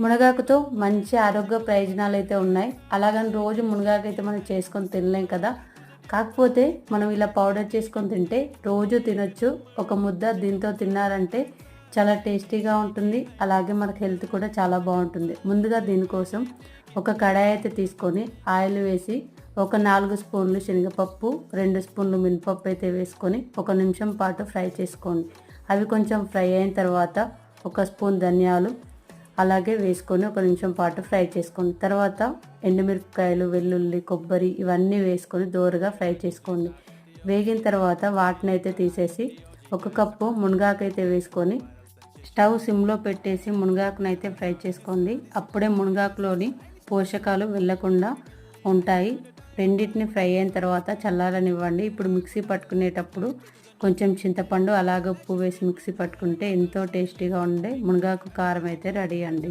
మునగాకుతో మంచి ఆరోగ్య ప్రయోజనాలు అయితే ఉన్నాయి. అలాగని రోజు మునగాకు అయితే మనం చేసుకొని తినలేం కదా. కాకపోతే మనం ఇలా పౌడర్ చేసుకొని తింటే రోజు తినొచ్చు. ఒక ముద్ద దీంతో తిన్నారంటే చాలా టేస్టీగా ఉంటుంది. అలాగే మనకు హెల్త్ కూడా చాలా బాగుంటుంది. ముందుగా దీనికోసం ఒక కడాయి అయితే తీసుకొని ఆయిల్ వేసి ఒక నాలుగు స్పూన్లు శనగపప్పు రెండు స్పూన్లు మినపప్పు అయితే వేసుకొని ఒక నిమిషం పాటు ఫ్రై చేసుకోండి. అవి కొంచెం ఫ్రై అయిన తర్వాత ఒక స్పూన్ ధనియాలు అలాగే వేసుకొని ఒక నిమిషం పాటు ఫ్రై చేసుకోండి. తర్వాత ఎండుమిరపకాయలు వెల్లుల్లి కొబ్బరి ఇవన్నీ వేసుకొని దోరగా ఫ్రై చేసుకోండి. వేగిన తర్వాత వాటిని అయితే తీసేసి ఒక కప్పు మునగాకైతే వేసుకొని స్టవ్ సిమ్లో పెట్టేసి మునగాకునైతే ఫ్రై చేసుకోండి. అప్పుడే మునగాకులోని పోషకాలు వెళ్ళకుండా ఉంటాయి. రెండింటిని ఫ్రై అయిన తర్వాత చల్లారనివ్వండి. ఇప్పుడు మిక్సీ పట్టుకునేటప్పుడు కొంచెం చింతపండు అలాగే ఉప్పు వేసి మిక్సీ పట్టుకుంటే ఎంతో టేస్టీగా ఉండే మునగాకు కారం అయితే రెడీ అండి.